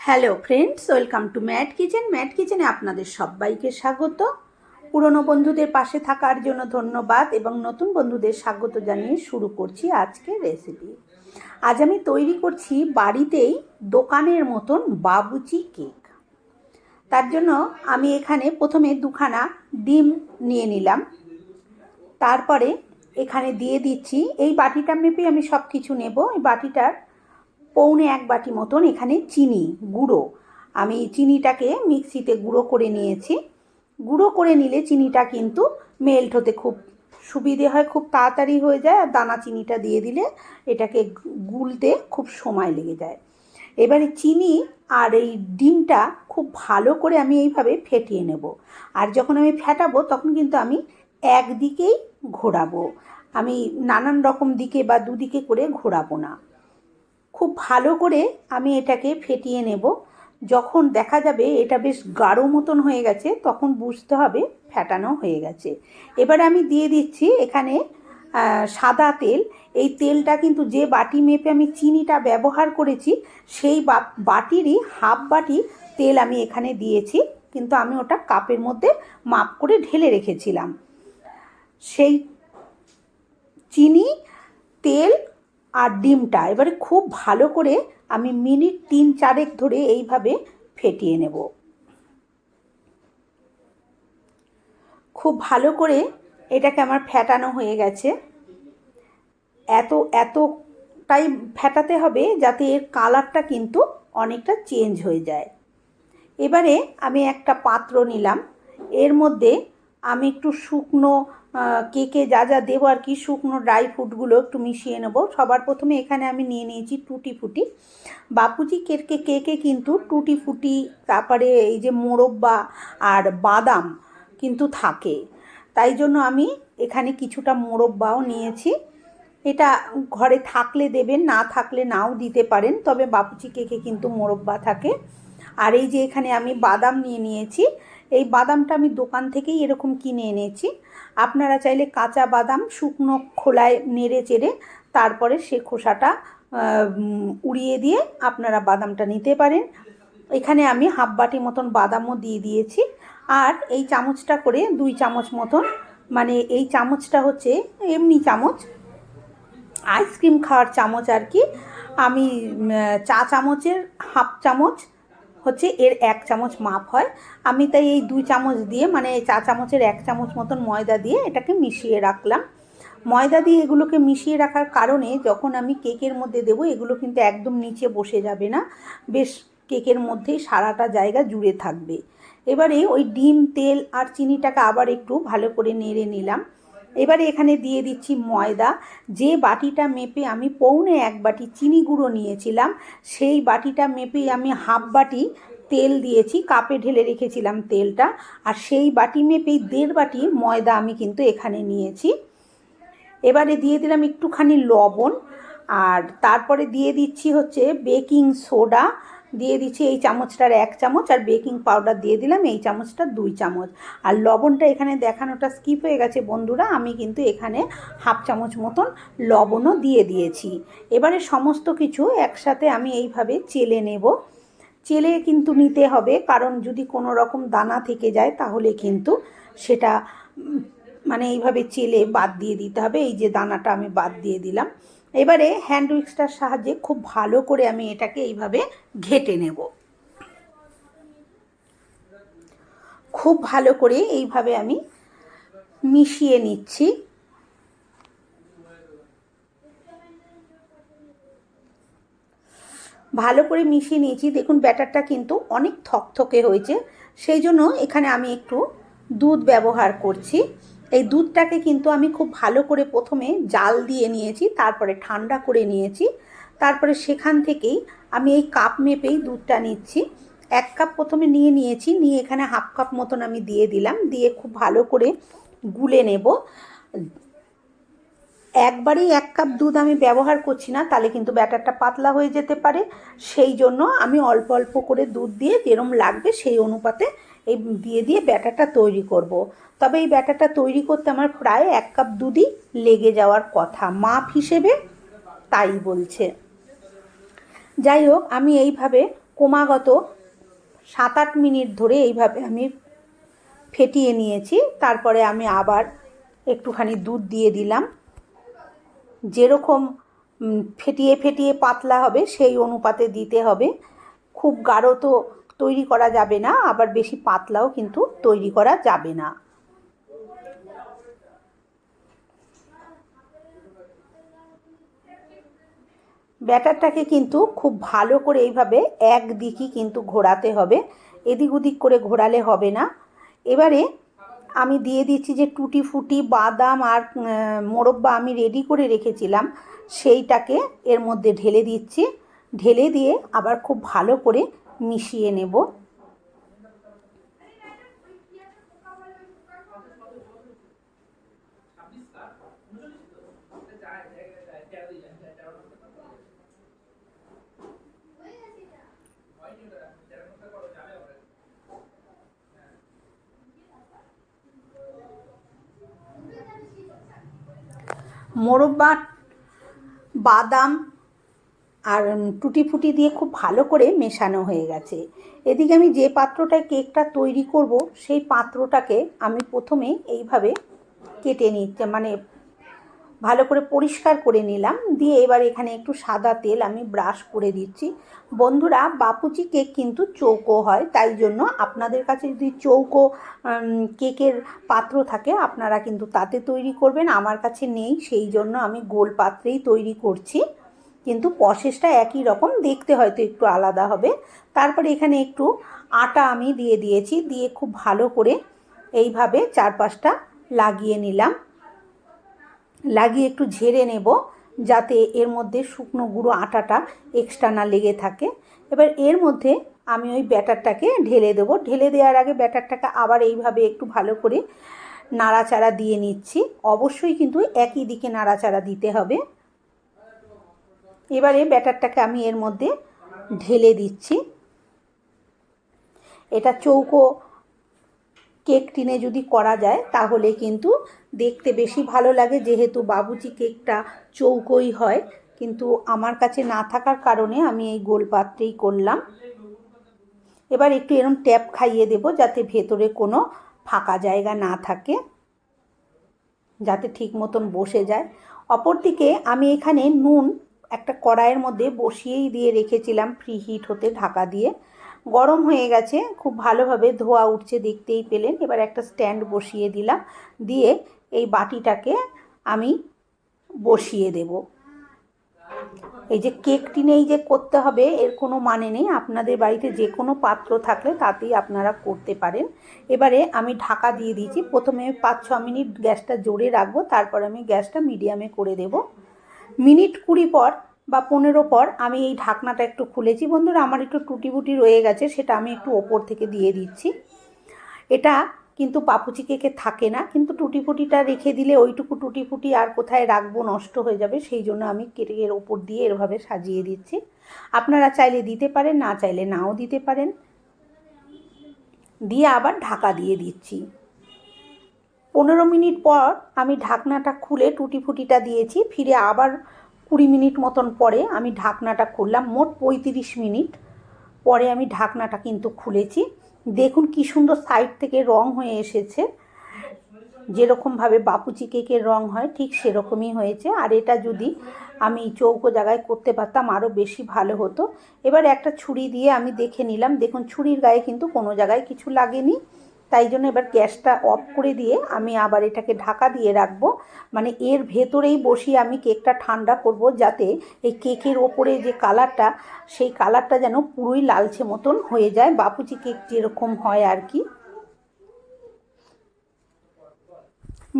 Hello friends, welcome to Matt kitchen. Matt কিচেনে আপনাদের সবাইকে স্বাগত। পুরনো বন্ধুদের পাশে থাকার জন্য ধন্যবাদ এবং নতুন বন্ধুদের স্বাগত জানিয়ে শুরু করছি আজকে রেসিপি আজ আমি তৈরি করছি বাড়িতেই দোকানের মতন বাবুচি কেক। তার জন্য আমি এখানে প্রথমে দুখানা ডিম নিয়ে নিলাম। তারপরে এখানে দিয়ে দিচ্ছি, এই বাটিটা মেপে আমি সব কিছু নেব। এই বাটিটার পৌনে এক বাটি মতন এখানে চিনি গুঁড়ো। আমি চিনিটাকে মিক্সিতে গুঁড়ো করে নিয়েছি। গুঁড়ো করে নিলে চিনিটা কিন্তু মেল্ট হতে খুব সুবিধে হয়, খুব তাড়াতাড়ি হয়ে যায়। আর দানা চিনিটা দিয়ে দিলে এটাকে গুলতে খুব সময় লেগে যায়। এবারে চিনি আর এই ডিমটা খুব ভালো করে আমি এইভাবে ফেটিয়ে নেব। আর যখন আমি ফেটাবো তখন কিন্তু আমি একদিকেই ঘোরাবো। আমি নানান রকম দিকে বা দুদিকে করে ঘোরাবো না। খুব ভালো করে আমি এটাকে ফেটিয়ে নেব। যখন দেখা যাবে এটা বেশ গাঢ় মতন হয়ে গেছে, তখন বুঝতে হবে ফেটানো হয়ে গেছে। এবার আমি দিয়ে দিচ্ছি এখানে সাদা তেল। এই তেলটা কিন্তু যে বাটি মেপে আমি চিনিটা ব্যবহার করেছি, সেই বাটিরই হাফ বাটি তেল আমি এখানে দিয়েছি। কিন্তু আমি ওটা কাপের মধ্যে মাপ করে ঢেলে রেখেছিলাম। সেই চিনি, তেল আর ডিমটা এবারে খুব ভালো করে আমি মিনিট তিন চারেক ধরে এইভাবে ফেটিয়ে নেব। খুব ভালো করে এটাকে আমার ফেটানো হয়ে গেছে। এত, এতটাই ফেটাতে হবে যাতে এর কালারটা কিন্তু অনেকটা চেঞ্জ হয়ে যায়। এবারে আমি একটা পাত্র নিলাম। এর মধ্যে আমি একটু শুকনো কেকে যা যা দেবো আর কি, শুকনো ড্রাই ফ্রুটগুলো একটু মিশিয়ে নেব। সবার প্রথমে এখানে আমি নিয়ে নিয়েছি টুটি ফুটি। বাপুজি কেকে কেকে কিন্তু টুটি ফুটি, তারপরে এই যে মোরব্বা আর বাদাম কিন্তু থাকে। তাই জন্য আমি এখানে কিছুটা মোরব্বাও নিয়েছি। এটা ঘরে থাকলে দেবেন, না থাকলে নাও দিতে পারেন, তবে বাপুচি কেকে কিন্তু মোরব্বা থাকে। আর এই যে এখানে আমি বাদাম নিয়ে নিয়েছি এই বাদামটা আমি দোকান থেকেই এরকম কিনে এনেছি। আপনারা চাইলে কাঁচা বাদাম, শুকনো খোলায় নেড়ে চেড়ে তারপরে সে খোসাটা উড়িয়ে দিয়ে আপনারা বাদামটা নিতে পারেন। এখানে আমি হাফ বাটি মতন বাদামও দিয়ে দিয়েছি। আর এই চামচটা করে দুই চামচ মতন মানে এই চামচটা হচ্ছে এমনি চামচ, আইসক্রিম খাওয়ার চামচ আর কি। আমি চা চামচের হাফ চামচ হচ্ছে এর এক চামচ মাপ হয়। আমি তাই এই দুই চামচ দিয়ে মানে চা চামচের এক চামচ মতন ময়দা দিয়ে এটাকে মিশিয়ে রাখলাম। ময়দা দিয়ে এগুলোকে মিশিয়ে রাখার কারণে যখন আমি কেকের মধ্যে দেবো, এগুলো কিন্তু একদম নিচে বসে যাবে না। বেশ কেকের মধ্যেই সারাটা জায়গা জুড়ে থাকবে। এবারে ওই ডিম, তেল আর চিনিটাকে আবার একটু ভালো করে নেড়ে নিলাম। এবারে এখানে দিয়ে দিচ্ছি ময়দা। যে বাটিটা মেপে আমি পৌনে এক বাটি চিনি গুঁড়ো নিয়েছিলাম, সেই বাটিটা মেপে আমি হাফ বাটি তেল দিয়েছি, কাপে ঢেলে রেখেছিলাম তেলটা। আর সেই বাটি মেপেই দেড় বাটি ময়দা আমি কিন্তু এখানে নিয়েছি। এবারে দিয়ে দিলাম একটুখানি লবণ, আর তারপরে দিয়ে দিচ্ছি হচ্ছে বেকিং সোডা। দিয়ে দিচ্ছি এই চামচটার এক চামচ আর বেকিং পাউডার দিয়ে দিলাম এই চামচটা দুই চামচ। আর লবণটা এখানে দেখানোটা স্কিপ হয়ে গেছে বন্ধুরা, আমি কিন্তু এখানে হাফ চামচ মতন লবণও দিয়ে দিয়েছি। এবারে সমস্ত কিছু একসাথে আমি এইভাবে চেলে নেব। চেলে কিন্তু নিতে হবে, কারণ যদি কোনো রকম দানা থেকে যায় তাহলে কিন্তু সেটা মানে এইভাবে চেলে বাদ দিয়ে দিতে হবে। এই যে দানাটা আমি বাদ দিয়ে দিলাম। এবারে হ্যান্ড উইক্সটার সাহায্যে খুব ভালো করে আমি এটাকে এইভাবে ঘেটে নেব। খুব ভালো করে এইভাবে আমি মিশিয়ে নিচ্ছি। ভালো করে মিশিয়ে নিয়েছি। দেখুন, ব্যাটারটা কিন্তু অনেক থকথকে হয়েছে। সেই জন্য এখানে আমি একটু দুধ ব্যবহার করছি। এই দুধটাকে কিন্তু আমি খুব ভালো করে প্রথমে জাল দিয়ে নিয়েছি, তারপরে ঠান্ডা করে নিয়েছি। তারপরে সেখান থেকেই আমি এই কাপ মেপেই দুধটা নিচ্ছি। এক কাপ প্রথমে নিয়ে নিয়েছি, নিয়ে এখানে হাফ কাপ মতন আমি দিয়ে দিলাম, দিয়ে খুব ভালো করে গুলে নেব। একবারেই এক কাপ দুধ আমি ব্যবহার করছি না, তাহলে কিন্তু ব্যাটারটা পাতলা হয়ে যেতে পারে। সেই জন্য আমি অল্প অল্প করে দুধ দিয়ে যেরম লাগবে সেই অনুপাতে এই দিয়ে দিয়ে ব্যাটারটা তৈরি করব। তবে এই ব্যাটারটা তৈরি করতে আমার প্রায় এক কাপ দুধই লেগে যাওয়ার কথা। মাপ হিসেবে তাই বলছে। যাই হোক, আমি এইভাবে ক্রমাগত সাত আট মিনিট ধরে এইভাবে আমি ফেটিয়ে নিয়েছি। তারপরে আমি আবার একটুখানি দুধ দিয়ে দিলাম। যেরকম ফেটিয়ে ফেটিয়ে পাতলা হবে, সেই অনুপাতে দিতে হবে। খুব গাঢ় তো তৈরি করা যাবে না, আবার বেশি পাতলাও কিন্তু তৈরি করা যাবে না। ব্যাটারটাকে কিন্তু খুব ভালো করে এইভাবে একদিকই কিন্তু ঘোরাতে হবে, এদিক ওদিক করে ঘোরালে হবে না। এবারে আমি দিয়ে দিচ্ছি যে টুটি ফুটি বাদাম আর মোরব্বা আমি রেডি করে রেখেছিলাম, সেইটাকে এর মধ্যে ঢেলে দিচ্ছি। ঢেলে দিয়ে আবার খুব ভালো করে মিশিয়ে নেব। মোরব্বা বাদাম আর টুটি ফুটি দিয়ে খুব ভালো করে মেশানো হয়ে গেছে। এদিকে আমি যে পাত্রটায় কেকটা তৈরি করব, সেই পাত্রটাকে আমি প্রথমে এইভাবে কেটে নিচ্ছে মানে ভালো করে পরিষ্কার করে নিলাম। দিয়ে এবার এখানে একটু সাদা তেল আমি ব্রাশ করে দিচ্ছি। বন্ধুরা, বাপুচি কেক কিন্তু চৌকো হয়, তাই জন্য আপনাদের কাছে যদি চৌকো কেকের পাত্র থাকে, আপনারা কিন্তু তাতে তৈরি করবেন। আমার কাছে নেই, সেই জন্য আমি গোল পাত্রেই তৈরি করছি। কিন্তু প্রসেসটা একই রকম, দেখতে হয়তো একটু আলাদা হবে। তারপরে এখানে একটু আটা আমি দিয়ে দিয়েছি, দিয়ে খুব ভালো করে এইভাবে চারপাশটা লাগিয়ে নিলাম। লাগিয়ে একটু ঝেড়ে নেব, যাতে এর মধ্যে শুকনো গুঁড়ো আটাটা এক্সট্রা না লেগে থাকে। এবার এর মধ্যে আমি ওই ব্যাটারটাকে ঢেলে দেবো। ঢেলে দেওয়ার আগে ব্যাটারটাকে আবার এইভাবে একটু ভালো করে নাড়াচাড়া দিয়ে নিচ্ছি। অবশ্যই কিন্তু একই দিকে নাড়াচাড়া দিতে হবে। এবারে ব্যাটারটাকে আমি এর মধ্যে ঢেলে দিচ্ছি। এটা চৌকো কেক টিনে যদি করা যায়, তাহলে কিন্তু দেখতে বেশি ভালো লাগে, যেহেতু বাবুচি কেকটা চৌকোই হয়। কিন্তু আমার কাছে না থাকার কারণে আমি এই গোল পাত্রেই করলাম। এবার একটু এরম ট্যাপ খাইয়ে দেব, যাতে ভেতরে কোনো ফাঁকা জায়গা না থাকে, যাতে ঠিক মতন বসে যায়। অপরদিকে আমি এখানে নুন একটা কড়াইয়ের মধ্যে বসিয়েই দিয়ে রেখেছিলাম ফ্রি হিট হতে ঢাকা দিয়ে। গরম হয়ে গেছে, খুব ভালোভাবে ধোয়া উঠছে দেখতেই পেলেন। এবার একটা স্ট্যান্ড বসিয়ে দিলাম, দিয়ে এই বাটিটাকে আমি বসিয়ে দেব। এই যে কেক টিনেই যে করতে হবে, এর কোনো মানে নেই। আপনাদের বাড়িতে যে কোনো পাত্র থাকলে তাতেই আপনারা করতে পারেন। এবারে আমি ঢাকা দিয়ে দিয়েছি। প্রথমে পাঁচ ছ মিনিট গ্যাসটা জোরে রাখব, তারপর আমি গ্যাসটা মিডিয়ামে করে দেব। মিনিট কুড়ি পর বা পনেরো পর আমি এই ঢাকনাটা একটু খুলেছি। বন্ধুরা, আমার একটু টুটি ফুটি রয়ে গেছে, সেটা আমি একটু ওপর থেকে দিয়ে দিচ্ছি। এটা কিন্তু পাপুচি কেকে থাকে না, কিন্তু টুটি ফুটিটা রেখে দিলে ওইটুকু টুটি ফুটি আর কোথায় রাখব নষ্ট হয়ে যাবে, সেই জন্য আমি কেটে এর ওপর দিয়ে এভাবে সাজিয়ে দিচ্ছি। আপনারা চাইলে দিতে পারেন, না চাইলে নাও দিতে পারেন। দিয়ে আবার ঢাকা দিয়ে দিচ্ছি। পনেরো মিনিট পর আমি ঢাকনাটা খুলে টুটি ফুটিটা দিয়েছি, ফিরে আবার কুড়ি মিনিট মতন পরে আমি ঢাকনাটা খুললাম, মোট পঁয়ত্রিশ মিনিট পরে আমি ঢাকনাটা কিন্তু খুলেছি। দেখুন কি সুন্দর সাইড থেকে রং হয়ে এসেছে। যেরকমভাবে বাপুচি কেকের রং হয়, ঠিক সেরকমই হয়েছে। আর এটা যদি আমি চৌকো জায়গায় করতে পারতাম আরও বেশি ভালো হতো। এবার একটা ছুরি দিয়ে আমি দেখে নিলাম। দেখুন, ছুরির গায়ে কিন্তু কোনো জায়গায় কিছু লাগেনি। তাই জন্য এবার গ্যাসটা অফ করে দিয়ে আমি আবার এটাকে ঢাকা দিয়ে রাখব। মানে এর ভেতরেই বসিয়ে আমি কেকটা ঠান্ডা করব যাতে এই কেকের ওপরে যে কালারটা, সেই কালারটা যেন পুরোই লালচে মতন হয়ে যায়। বাপুচি কেক যেরকম হয় আর কি।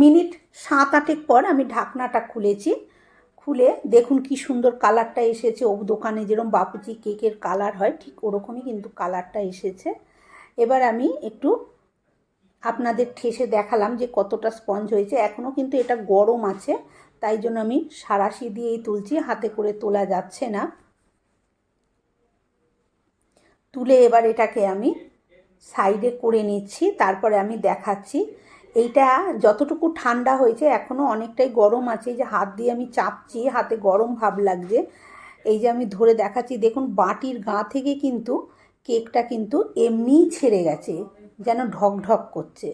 মিনিট সাত আটেক পর আমি ঢাকনাটা খুলেছি। খুলে দেখুন কি সুন্দর কালারটা এসেছে। ও দোকানে যেরকম বাপুচি কেকের কালার হয়, ঠিক ওরকমই কিন্তু কালারটা এসেছে। এবার আমি একটু আপনাদের ঠেসে দেখালাম যে কতটা স্পঞ্জ হয়েছে। এখনও কিন্তু এটা গরম আছে, তাই জন্য আমি সারাশি দিয়েই তুলছি, হাতে করে তোলা যাচ্ছে না। তুলে এবার এটাকে আমি সাইডে করে নিচ্ছি, তারপরে আমি দেখাচ্ছি। এইটা যতটুকু ঠান্ডা হয়েছে এখনও অনেকটাই গরম আছে। যে হাত দিয়ে আমি চাপছি, হাতে গরম ভাব লাগছে। এই যে আমি ধরে দেখাচ্ছি, দেখুন বাটির গা থেকে কিন্তু কেকটা কিন্তু এমনিই ছেড়ে গেছে। যেন ঢক ঢক করছে।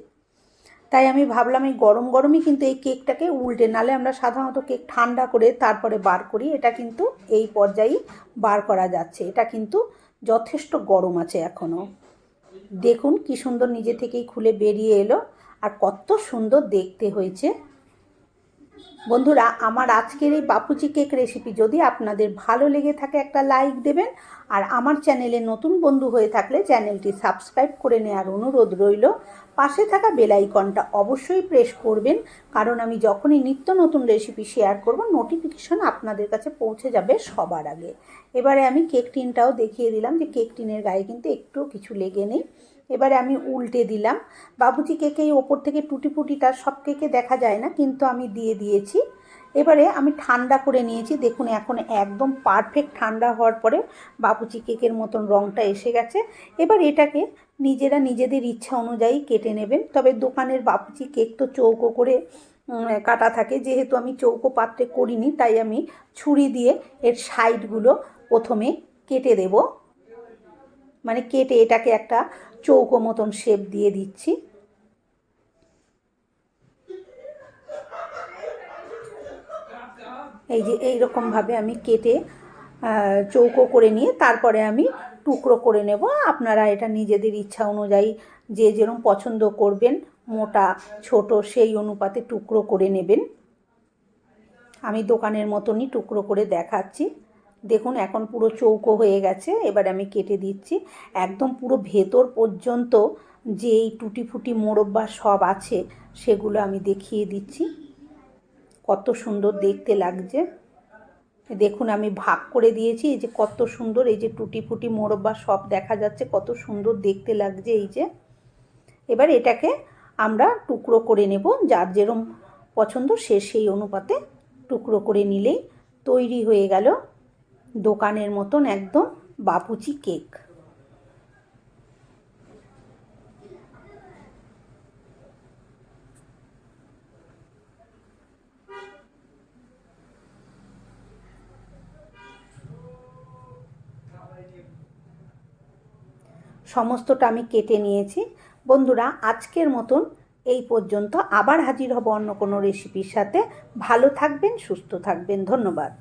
তাই আমি ভাবলাম এই গরম গরমই কিন্তু এই কেকটাকে উল্টে, নালে আমরা সাধারণত কেক ঠান্ডা করে তারপরে বার করি। এটা কিন্তু এই পর্যায়েই বার করা যাচ্ছে। এটা কিন্তু যথেষ্ট গরম আছে এখনও দেখুন কি সুন্দর নিজে থেকেই খুলে বেরিয়ে এলো। আর কত সুন্দর দেখতে হয়েছে। বন্ধুরা, আমার আজকের এই বাপুচি কেক রেসিপি যদি আপনাদের ভালো লেগে থাকে একটা লাইক দেবেন আর আমার চ্যানেলে নতুন বন্ধু হয়ে থাকলে চ্যানেলটি সাবস্ক্রাইব করে নেওয়ার অনুরোধ রইল। পাশে থাকা বেলাইকনটা অবশ্যই প্রেস করবেন, কারণ আমি যখনই নিত্য নতুন রেসিপি শেয়ার করব নোটিফিকেশন আপনাদের কাছে পৌঁছে যাবে সবার আগে। এবারে আমি কেক টিনটাও দেখিয়ে দিলাম যে কেক টিনের গায়ে কিন্তু একটু কিছু লেগে নেই। এবারে আমি উল্টে দিলাম। বাবুজি কেকে ওপর থেকে টুটি ফুটিটা সব কেকে দেখা যায় না, কিন্তু আমি দিয়ে দিয়েছি। এবারে আমি ঠান্ডা করে নিয়েছি। দেখুন, এখন একদম পারফেক্ট ঠান্ডা হওয়ার পরে বাবুচি কেকের মতন রঙটা এসে গেছে। এবার এটাকে নিজেরা নিজেদের ইচ্ছা অনুযায়ী কেটে নেবেন। তবে দোকানের বাবুচি কেক তো চৌকো করে কাটা থাকে। যেহেতু আমি চৌকো পাত্রে করিনি, তাই আমি ছুরি দিয়ে এর সাইডগুলো প্রথমে কেটে দেব। মানে কেটে এটাকে একটা চৌকো মতন শেপ দিয়ে দিচ্ছি। এই যে এইরকমভাবে আমি কেটে চৌকো করে নিয়ে তারপরে আমি টুকরো করে নেব। আপনারা এটা নিজেদের ইচ্ছা অনুযায়ী যে যেরকম পছন্দ করবেন, মোটা, ছোট, সেই অনুপাতে টুকরো করে নেবেন। আমি দোকানের মতনই টুকরো করে দেখাচ্ছি। দেখুন, এখন পুরো চৌকো হয়ে গেছে। এবার আমি কেটে দিচ্ছি। একদম পুরো ভেতর পর্যন্ত যে এই টুটি ফুটি মোরব্বা সব আছে, সেগুলো আমি দেখিয়ে দিচ্ছি। কত সুন্দর দেখতে লাগছে। দেখুন, আমি ভাগ করে দিয়েছি, এই যে কত সুন্দর, এই যে টুটি ফুটি মোরব্বা সব দেখা যাচ্ছে, কত সুন্দর দেখতে লাগছে এই যে। এবার এটাকে আমরা টুকরো করে নেব, যার যেরম পছন্দ সে সেই অনুপাতে টুকরো করে নিলেই তৈরি হয়ে গেল দোকানের মতন একদম বাপুচি কেক। সমস্তটা আমি কেটে নিয়েছি। বন্ধুরা, আজকের মতন এই পর্যন্ত। আবার হাজির হব অন্য কোনো রেসিপির সাথে। ভালো থাকবেন, সুস্থ থাকবেন। ধন্যবাদ।